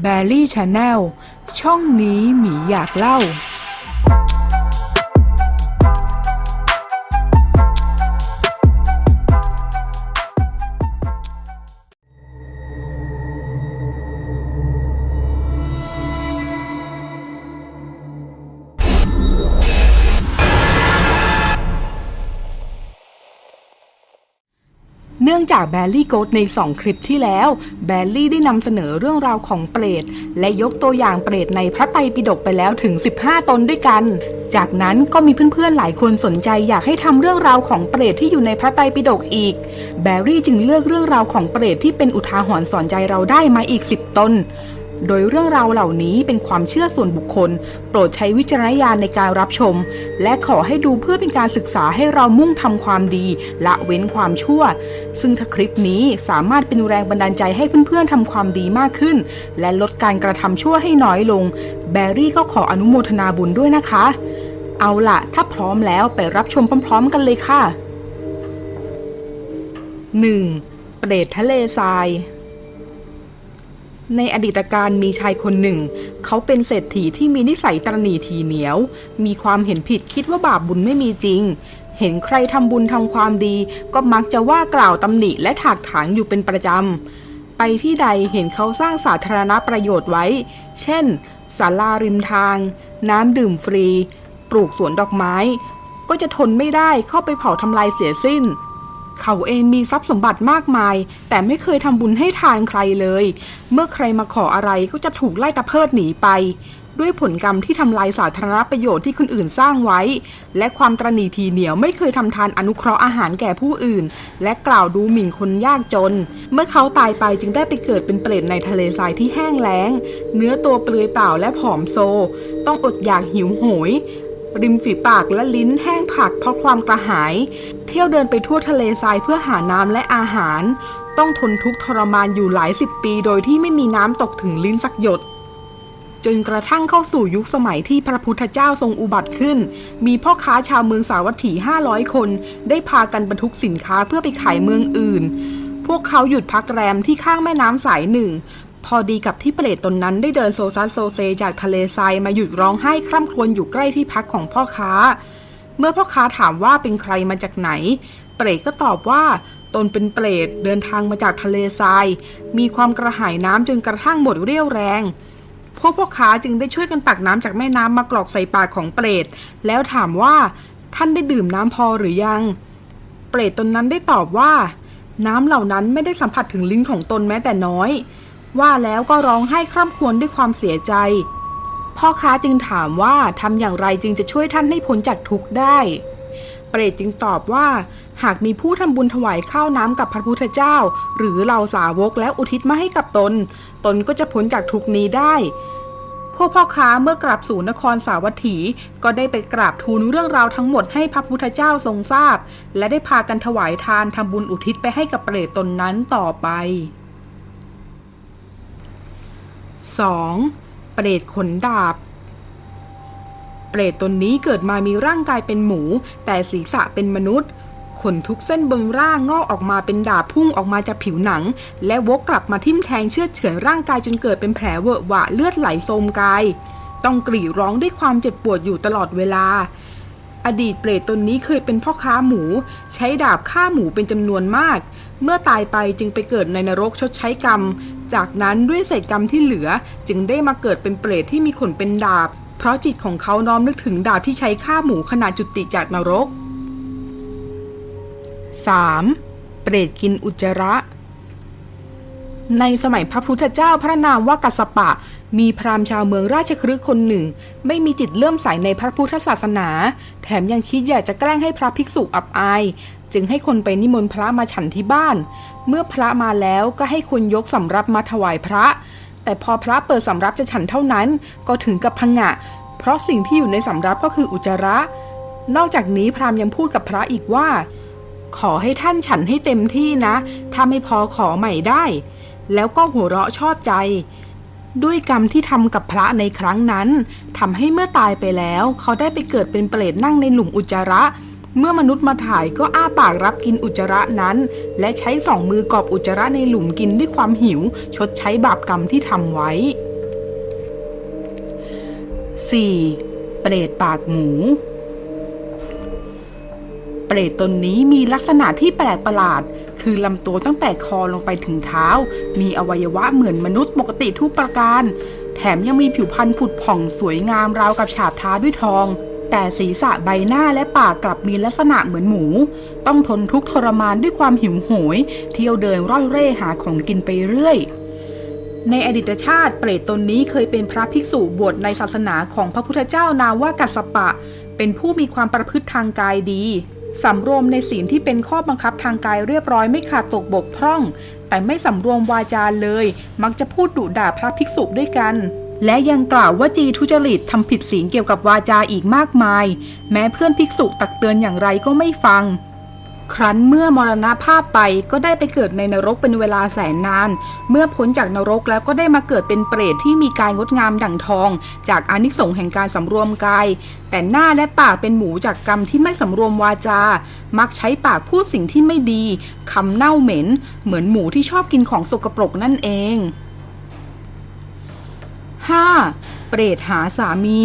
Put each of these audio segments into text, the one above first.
แบลลี่ชาแนลช่องนี้หมีอยากเล่า จากแบลลี่โกดใน 2 คลิปที่แล้ว แบลลี่ได้นำเสนอเรื่องราวของเปรต และยกตัวอย่างเปรตในพระไตรปิฎกไปแล้วถึง 15 ตนด้วยกัน จากนั้นก็มีเพื่อนๆหลายคนสนใจอยากให้ทำเรื่องราวของเปรตที่อยู่ในพระไตรปิฎกอีก แบลลี่จึงเลือกเรื่องราวของเปรตที่เป็นอุทาหรณ์สอนใจเราได้มาอีก 10 ตน โดยเรื่องราวเหล่านี้เป็นความเชื่อส่วนบุคคล โปรดใช้วิจารณญาณในการรับชม และขอให้ดูเพื่อเป็นการศึกษาให้เรามุ่งทำความดี ละเว้นความชั่ว ซึ่งถ้าคลิปนี้สามารถเป็นแรงบันดาลใจให้เพื่อนๆทำความดีมากขึ้น และลดการกระทำชั่วให้น้อยลง แบรี่ก็ขออนุโมทนาบุญด้วยนะคะ เอาล่ะ ถ้าพร้อมแล้วไปรับชมพร้อม ๆ กันเลยค่ะ 1. เปรตทะเลทราย ในอดีตการมีชายคนหนึ่ง เขาเป็นเศรษฐีที่มีนิสัยตรณีทีเหนียว มีความเห็นผิดคิดว่าบาปบุญไม่มีจริง เห็นใครทำบุญทำความดี ก็มักจะว่ากล่าวตำหนิและถากถางอยู่เป็นประจำ ไปที่ใดเห็นเขาสร้างสาธารณประโยชน์ไว้ เช่นศาลาริมทาง น้ำดื่มฟรี ปลูกสวนดอกไม้ ก็จะทนไม่ได้เข้าไปเผาทำลายเสียสิ้น เขาเองมีทรัพย์สมบัติมากมาย แต่ไม่เคยทำบุญให้ทานใครเลย เมื่อใครมาขออะไรก็จะถูกไล่ตะเพิดหนีไป ด้วยผลกรรมที่ทำลายสาธารณประโยชน์ที่คนอื่นสร้างไว้ และความตรณีทีเหนียวไม่เคยทำทานอนุเคราะห์อาหารแก่ผู้อื่น และกล่าวดูหมิ่นคนยากจน เมื่อเขาตายไปจึงได้ไปเกิดเป็นเปรตในทะเลทรายที่แห้งแล้ง เนื้อตัวเปลือยเปล่าและผอมโซ ต้องอดอยากหิวโหย ริมฝีปากและลิ้นแห้งผักเพราะความกระหาย เที่ยวเดินไปทั่วทะเลทรายเพื่อหาน้ำและอาหาร ต้องทนทุกข์ทรมานอยู่หลายสิบปี โดยที่ไม่มีน้ำตกถึงลิ้นสักหยดจนกระทั่งเข้าสู่ยุคสมัยที่พระพุทธเจ้าทรงอุบัติขึ้น มีพ่อค้าชาวเมืองสาวัตถี 500 คน ได้พากันบรรทุกสินค้าเพื่อไปขายเมืองอื่น พวกเขาหยุดพักแรมที่ข้างแม่น้ำสายหนึ่ง พอดีกับที่เปรตตนนั้นได้เดินโซซัสโซเซจากทะเลทรายมาหยุดร้องไห้คร่ำครวญอยู่ใกล้ที่พักของพ่อค้า เมื่อพ่อค้าถามว่าเป็นใครมาจากไหน เปรตก็ตอบว่าตนเป็นเปรตเดินทางมาจากทะเลทราย มีความกระหายน้ำจนกระทั่งหมดเรี่ยวแรง พวกพ่อค้าจึงได้ช่วยกันตักน้ำจากแม่น้ำมากรอกใส่ปากของเปรต แล้วถามว่าท่านได้ดื่มน้ำพอหรือยัง เปรตตนนั้นได้ตอบว่า น้ำเหล่านั้นไม่ได้สัมผัสถึงลิ้นของตนแม้แต่น้อย ว่าแล้วก็ร้องไห้คร่ำครวญด้วยความเสียใจ พ่อค้าจึงถามว่าทำอย่างไรจึงจะช่วยท่านให้พ้นจากทุกข์ได้ เปรตจึงตอบว่า หากมีผู้ทำบุญถวายข้าวน้ำกับพระพุทธเจ้า หรือเหล่าสาวกแล้วอุทิศมาให้กับตน ตนก็จะพ้นจากทุกนี้ได้พวกพ่อค้าเมื่อกลับสู่นครสาวัตถีก็ได้ไปกราบทูลเรื่องราวทั้งหมดให้พระพุทธเจ้าทรงทราบ และได้พากันถวายทานทำบุญอุทิศไปให้กับเปรตตนนั้นต่อไป 2. เปรตขนดาบ เปรตตนนี้เกิดมามีร่างกายเป็นหมู แต่ศีรษะเป็นมนุษย์ขนทุกเส้นบนร่างงอกออกมาเป็นดาบพุ่งออกมาจากผิวหนัง และวกกลับมาทิ่มแทงเชือดเฉือนร่างกายจนเกิดเป็นแผลเวอะหวะเลือดไหลโสมกาย ต้องกรีดร้องด้วยความเจ็บปวดอยู่ตลอดเวลา อดีตเปรตตนนี้เคยเป็นพ่อค้าหมู ใช้ดาบฆ่าหมูเป็นจำนวนมาก เมื่อตายไปจึงไปเกิดในนรกชดใช้กรรม จากนั้นด้วยเศษกรรมที่เหลือจึงได้มาเกิดเป็นเปรตที่มีขนเป็นดาบ เพราะจิตของเขาน้อมนึกถึงดาบที่ใช้ฆ่าหมูขณะจุติจากนรก 3. เปรตกินอุจจาระ ในสมัยพระพุทธเจ้าพระนามว่ากัสปะ มีพราหมณ์ชาวเมืองราชคฤห์คนหนึ่ง ไม่มีจิตเลื่อมใสในพระพุทธศาสนา แถมยังคิดอยากจะแกล้งให้พระภิกษุอับอาย จึงให้คนไปนิมนต์พระมาฉันที่บ้าน เมื่อพระมาแล้วก็ให้คนยกสำรับมาถวายพระ แต่พอพระเปิดสำรับจะฉันเท่านั้น ก็ถึงกับพังงะ เพราะสิ่งที่อยู่ในสำรับก็คืออุจจาระ นอกจากนี้พราหมณ์ยังพูดกับพระอีกว่า ขอให้ท่านฉันให้เต็มที่นะ ถ้าไม่พอขอใหม่ได้ แล้วก็หัวเราะชอบใจ ด้วยกรรมที่ทำกับพระในครั้งนั้นทำให้เมื่อตายไปแล้ว เขาได้ไปเกิดเป็นเปรตนั่งในหลุมอุจจาระ เมื่อมนุษย์มาถ่ายก็อ้าปากรับกินอุจจาระนั้น และใช้สองมือกอบอุจจาระในหลุมกินด้วยความหิว ชดใช้บาปกรรมที่ทำไว้ 4. เปรตปากหมูเปรตตนนี้มีลักษณะที่แปลกประหลาด คือลำตัวตั้งแต่คอลงไปถึงเท้า มีอวัยวะเหมือนมนุษย์ปกติทุกประการ แถมยังมีผิวพรรณผุดผ่องสวยงามราวกับฉาบทาด้วยทอง แต่ศีรษะใบหน้าและปากกลับมีลักษณะเหมือนหมู ต้องทนทุกข์ทรมานด้วยความหิวโหย เที่ยวเดินร่อยเร่หาของกินไปเรื่อยในอดีตชาติเปรตตนนี้เคยเป็นพระภิกษุบวชในศาสนาของพระพุทธเจ้านาว่ากัสปะ เป็นผู้มีความประพฤติทางกายดี สำรวมในศีลที่เป็นข้อบังคับทางกายเรียบร้อยไม่ขาดตกบกพร่อง แต่ไม่สำรวมวาจาเลย มักจะพูดดุด่าพระภิกษุด้วยกัน และยังกล่าวว่าจีทุจริตทำผิดศีลเกี่ยวกับวาจาอีกมากมาย แม้เพื่อนภิกษุตักเตือนอย่างไรก็ไม่ฟัง ครั้นเมื่อมรณภาพไปก็ได้ไปเกิดในนรกเป็นเวลาแสนนาน เมื่อพ้นจากนรกแล้วก็ได้มาเกิดเป็นเปรตที่มีกายงดงามดั่งทอง จากอนิสงส์แห่งการสำรวมกาย แต่หน้าและปากเป็นหมูจากกรรมที่ไม่สำรวมวาจา มักใช้ปากพูดสิ่งที่ไม่ดีคำเน่าเหม็น เหมือนหมูที่ชอบกินของสกปรกนั่นเอง 5. เปรตหาสามี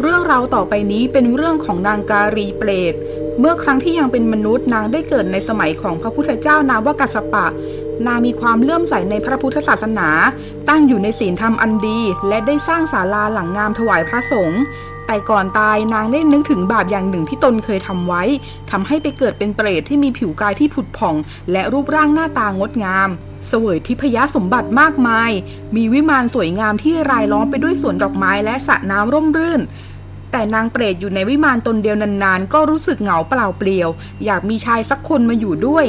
เรื่องราวต่อไปนี้เป็นเรื่องของนางการีเปรต เมื่อครั้งที่ยังเป็นมนุษย์นางได้เกิดในสมัยของพระพุทธเจ้านามว่ากัสปะ นางมีความเลื่อมใสในพระพุทธศาสนา ตั้งอยู่ในศีลธรรมอันดี และได้สร้างศาลาหลังงามถวายพระสงฆ์แต่ก่อนตายนางได้นึกถึงบาปอย่างหนึ่งที่ตนเคยทำไว้ทำให้ไปเกิดเป็นเปรตที่มีผิวกายที่ผุดผ่อง และรูปร่างหน้าตางดงาม เสวยทิพยสมบัติมากมาย มีวิมานสวยงามที่รายล้อมไปด้วยสวนดอกไม้และสระน้ำร่มรื่น แต่นางเปรตอยู่ในวิมานตนเดียวนานๆ ก็รู้สึกเหงาเปล่าเปลี่ยว อยากมีชายสักคนมาอยู่ด้วย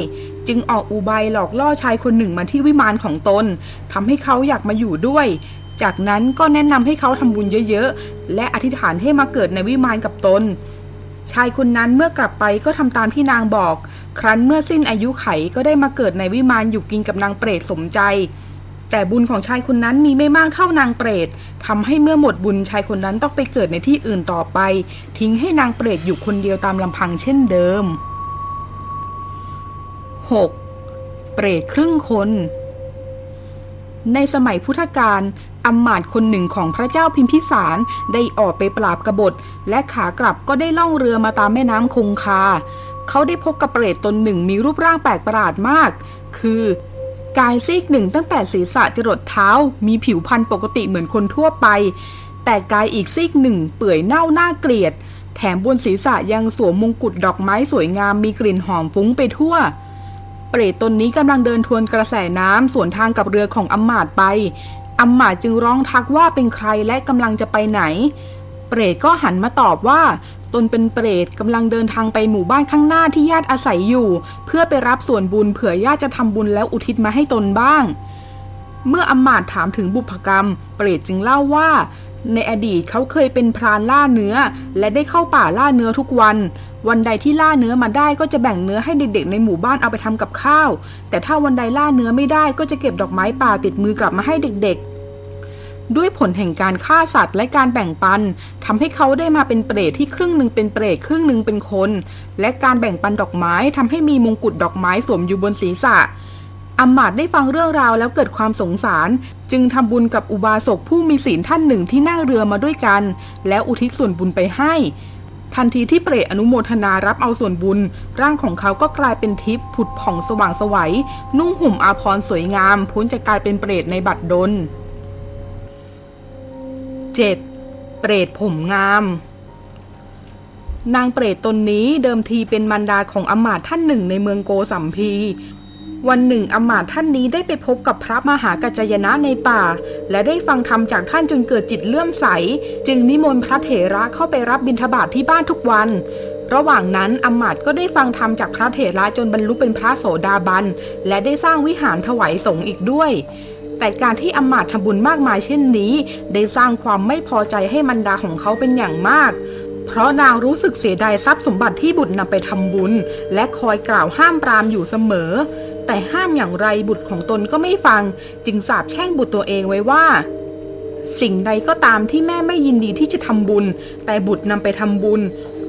จึงออกอุบายหลอกล่อชายคนหนึ่งมาที่วิมานของตนทำให้เขาอยากมาอยู่ด้วย จากนั้นก็แนะนำให้เขาทำบุญเยอะๆ และอธิษฐานให้มาเกิดในวิมานกับตน ชายคนนั้นเมื่อกลับไปก็ทำตามที่นางบอก ครั้นเมื่อสิ้นอายุไขก็ได้มาเกิดในวิมานอยู่กินกับนางเปรตสมใจ แต่บุญของชายคนนั้นมีไม่มากเท่านางเปรตทำให้เมื่อหมดบุญชายคนนั้นต้องไปเกิดในที่อื่นต่อไป ทิ้งให้นางเปรตอยู่คนเดียวตามลำพังเช่นเดิม 6. เปรตครึ่งคน ในสมัยพุทธกาลอำมาตย์คนหนึ่งของพระเจ้าพิมพิสารได้ออกไปปราบกบฏ และขากลับก็ได้ล่องเรือมาตามแม่น้ำคงคา เขาได้พบกับเปรตตนหนึ่งมีรูปร่างแปลกประหลาดมาก คือ กายซีกหนึ่งตั้งแต่ศีรษะจรดเท้า มีผิวพรรณปกติเหมือนคนทั่วไป แต่กายอีกซีกหนึ่งเปื่อยเน่าน่าเกลียด แถมบนศีรษะยังสวมมงกุฎดอกไม้สวยงามมีกลิ่นหอมฟุ้งไปทั่ว เปรตตนนี้กำลังเดินทวนกระแสน้ำสวนทางกับเรือของอำมาตย์ไปอำมาตย์จึงร้องทักว่าเป็นใครและกำลังจะไปไหน เปรตก็หันมาตอบว่า ตนเป็นเปรตกำลังเดินทางไปหมู่บ้านข้างหน้าที่ญาติอาศัยอยู่ เพื่อไปรับส่วนบุญเผื่อญาติจะทำบุญแล้วอุทิศมาให้ตนบ้าง เมื่ออำมาตถามถึงบุพกรรม เปรตจึงเล่าว่า ในอดีตเขาเคยเป็นพรานล่าเนื้อ และได้เข้าป่าล่าเนื้อทุกวัน วันใดที่ล่าเนื้อมาได้ก็จะแบ่งเนื้อให้เด็กๆ ในหมู่บ้านเอาไปทำกับข้าว แต่ถ้าวันใดล่าเนื้อไม่ได้ก็จะเก็บดอกไม้ป่าติดมือกลับมาให้เด็กๆ ด้วยผลแห่งการฆ่าสัตว์และการแบ่งปันทำให้เขาได้มาเป็นเปรตที่ครึ่งหนึ่งเป็นเปรตครึ่งหนึ่งเป็นคน และการแบ่งปันดอกไม้ทำให้มีมงกุฎดอกไม้สวมอยู่บนศีรษะอำมาตได้ฟังเรื่องราวแล้วเกิดความสงสาร จึงทำบุญกับอุบาสกผู้มีศีลท่านหนึ่งที่นั่งเรือมาด้วยกัน แล้วอุทิศส่วนบุญไปให้ ทันทีที่เปรตอนุโมทนารับเอาส่วนบุญ ร่างของเขาก็กลายเป็นทิพย์ผุดผ่องสว่างสวัย นุ่งห่มอาภรณ์สวยงาม พ้นจากกลายเป็นเปรตในบัดดล 7. เปรตผมงาม นางเปรตตนนี้เดิมทีเป็นมารดาของอมาตย์ท่านหนึ่งในเมืองโกสัมพี วันหนึ่งอมาตย์ท่านนี้ได้ไปพบกับพระมหากัจจายนะในป่า และได้ฟังธรรมจากท่านจนเกิดจิตเลื่อมใส จึงนิมนต์พระเถระเข้าไปรับบิณฑบาตทที่บ้านทุกวันระหว่างนั้นอมาตย์ก็ได้ฟังธรรมจากพระเถระจนบรรลุเป็นพระโสดาบัน และได้สร้างวิหารถวายสงฆ์อีกด้วย แต่การที่อมาตย์ทำบุญมากมายเช่นนี้ ได้สร้างความไม่พอใจให้มันดาของเขาเป็นอย่างมาก เพราะนางรู้สึกเสียดายทรัพย์สมบัติที่บุตรนำไปทำบุญ และคอยกล่าวห้ามปรามอยู่เสมอ แต่ห้ามอย่างไรบุตรของตนก็ไม่ฟัง จึงสาปแช่งบุตรตัวเองไว้ว่าสิ่งใดก็ตามที่แม่ไม่ยินดีที่จะทำบุญ แต่บุตรนำไปทำบุญ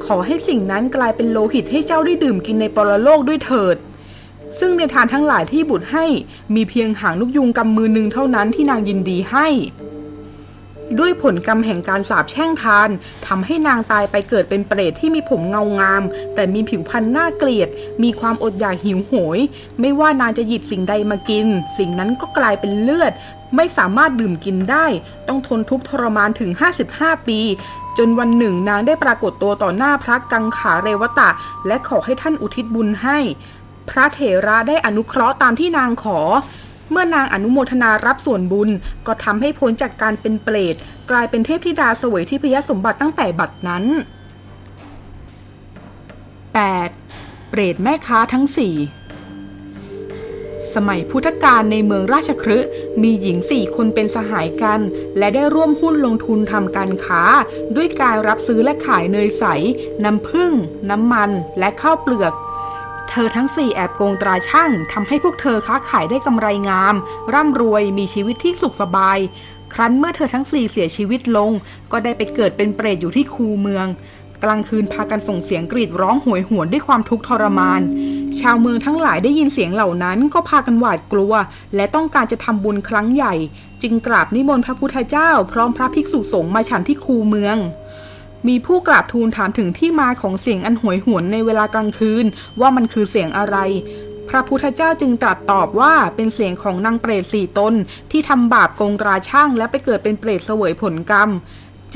ขอให้สิ่งนั้นกลายเป็นโลหิตให้เจ้าได้ดื่มกินในปรโลกด้วยเถิด ซึ่งในทานทั้งหลายที่บุตรให้มีเพียงหางนกยุงกำมือหนึ่งเท่านั้นที่นางยินดีให้ ด้วยผลกรรมแห่งการสาบแช่งทานทำให้นางตายไปเกิดเป็นเปรตที่มีผมเงางาม แต่มีผิวพรรณน่าเกลียด มีความอดอยากหิวโหย ไม่ว่านางจะหยิบสิ่งใดมากิน สิ่งนั้นก็กลายเป็นเลือด ไม่สามารถดื่มกินได้ ต้องทนทุกข์ทรมานถึง 55 ปีจนวันหนึ่งนางได้ปรากฏตัวต่อหน้าพระกังขาเรวตะ และขอให้ท่านอุทิศบุญให้ พระเถระได้อนุเคราะห์ตามที่นางขอ เมื่อนางอนุโมทนารับส่วนบุญก็ทำให้พ้นจากการเป็นเปรตกลายเป็นเทพธิดาสวยที่พยสมบัติตั้งแต่บัดนั้น 8. เปรตแม่ค้าทั้งสี่สมัยพุทธกาลในเมืองราชคฤห์มีหญิงสี่คนเป็นสหายกัน และได้ร่วมหุ้นลงทุนทำการค้า ด้วยการรับซื้อและขายเนยใส น้ำผึ้งน้ำมันและข้าวเปลือก เธอทั้งสี่แอบโกงตราช่างทำให้พวกเธอค้าขายได้กำไรงาม ร่ำรวยมีชีวิตที่สุขสบาย ครั้นเมื่อเธอทั้งสี่เสียชีวิตลง ก็ได้ไปเกิดเป็นเปรตอยู่ที่คูเมือง กลางคืนพากันส่งเสียงกรีดร้องโหยหวนด้วยความทุกข์ทรมาน ชาวเมืองทั้งหลายได้ยินเสียงเหล่านั้นก็พากันหวาดกลัว และต้องการจะทำบุญครั้งใหญ่ จึงกราบนิมนต์พระพุทธเจ้า พร้อมพระภิกษุสงฆ์มาฉันที่คูเมือง มีผู้กราบทูลถามถึงที่มาของเสียงอันหวยหวนในเวลากลางคืน ว่ามันคือเสียงอะไร พระพุทธเจ้าจึงตรัสตอบว่าเป็นเสียงของนางเปรตสี่ตนที่ทำบาปโกงราช่างและไปเกิดเป็นเปรตเสวยผลกรรม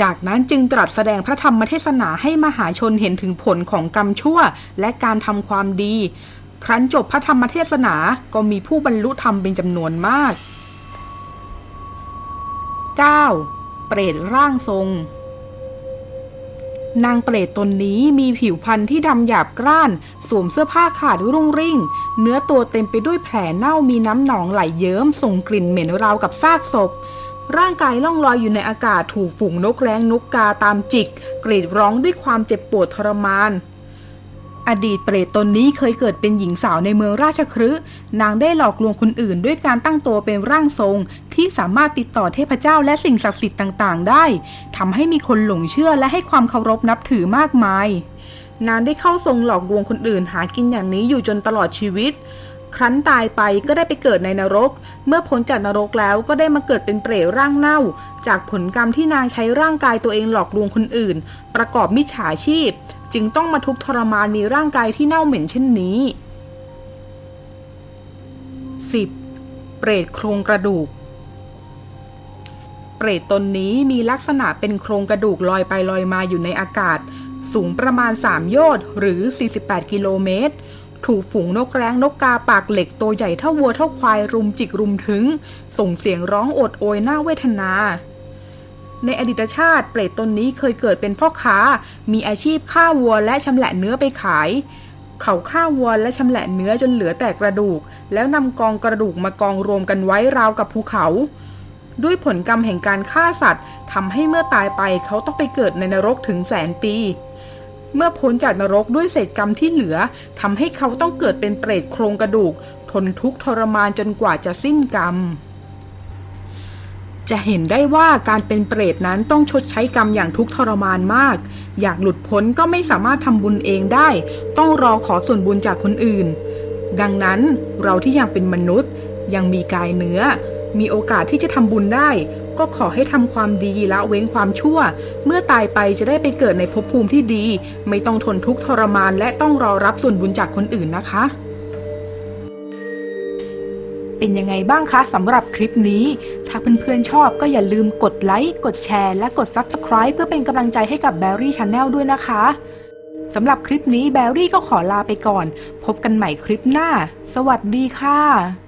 จากนั้นจึงตรัสแสดงพระธรรมเทศนาให้มหาชนเห็นถึงผลของกรรมชั่ว และการทำความดี ครั้นจบพระธรรมเทศนาก็มีผู้บรรลุธรรมเป็นจำนวนมาก 9. เปรตร่างทรง นางเปรตตนนี้มีผิวพรรณที่ดำหยาบกร้าน สวมเสื้อผ้าขาดรุ่งริ่ง เนื้อตัวเต็มไปด้วยแผลเน่ามีน้ำหนองไหลเยิ้ม ส่งกลิ่นเหม็นราวกับซากศพ ร่างกายล่องลอยอยู่ในอากาศถูกฝูงนกแร้งนกกาตามจิก กรีดร้องด้วยความเจ็บปวดทรมาน อดีตเปรตตนนี้เคยเกิดเป็นหญิงสาวในเมืองราชคฤห์นางได้หลอกลวงคนอื่น ด้วยการตั้งตัวเป็นร่างทรง ที่สามารถติดต่อเทพเจ้าและสิ่งศักดิ์สิทธิ์ต่างๆ ได้ทำให้มีคนหลงเชื่อและให้ความเคารพนับถือมากมาย นางได้เข้าทรงหลอกลวงคนอื่น หากินอย่างนี้อยู่จนตลอดชีวิต ครั้นตายไปก็ได้ไปเกิดในนรก เมื่อพ้นจากนรกแล้วก็ได้มาเกิดเป็นเปรตร่างเน่า จากผลกรรมที่นางใช้ร่างกายตัวเองหลอกลวงคนอื่น ประกอบมิจฉาชีพ จึงต้องมาทุกข์ทรมานมีร่างกายที่เน่าเหม็นเช่นนี้ 10. เปรตโครงกระดูก เปรตตนนี้มีลักษณะเป็นโครงกระดูกลอยไปลอยมาอยู่ในอากาศ สูงประมาณ 3 โยชน์หรือ 48 กิโลเมตร ถูกฝูงนกแร้งนกกาปากเหล็กตัวใหญ่เท่าวัวเท่าควายรุมจิกรุมถึง ส่งเสียงร้องโอดโอยน่าเวทนา ในอดีตชาติเปรตตนนี้เคยเกิดเป็นพ่อค้า มีอาชีพฆ่าวัวและชำแหละเนื้อไปขาย เขาฆ่าวัวและชำแหละเนื้อจนเหลือแต่กระดูก แล้วนำกองกระดูกมากองรวมกันไว้ราวกับภูเขา ด้วยผลกรรมแห่งการฆ่าสัตว์ทำให้เมื่อตายไปเขาต้องไปเกิดในนรกถึงแสนปี เมื่อพ้นจากนรกด้วยเศษกรรมที่เหลือทำให้เขาต้องเกิดเป็นเปรตโครงกระดูก ทนทุกข์ทรมานจนกว่าจะสิ้นกรรม จะเห็นได้ว่าการเป็นเปรตนั้นต้องชดใช้กรรมอย่างทุกทรมานมาก อยากหลุดพ้นก็ไม่สามารถทำบุญเองได้ ต้องรอขอส่วนบุญจากคนอื่น ดังนั้นเราที่ยังเป็นมนุษย์ ยังมีกายเนื้อ มีโอกาสที่จะทำบุญได้ ก็ขอให้ทำความดีละเว้นความชั่ว เมื่อตายไปจะได้ไปเกิดในภพภูมิที่ดี ไม่ต้องทนทุกข์ทรมานและต้องรอรับส่วนบุญจากคนอื่นนะคะ เป็นยังไงบ้างคะสำหรับคลิปนี้ ถ้าเพื่อนๆชอบก็อย่าลืมกดไลค์กดแชร์และกด Subscribe เพื่อเป็นกำลังใจให้กับ b บ r รี่ Channel ด้วยนะคะสำหรับคลิปนี้แบรี่ก็ขอลาไปก่อน พบกันใหม่คลิปหน้า สวัสดีค่ะ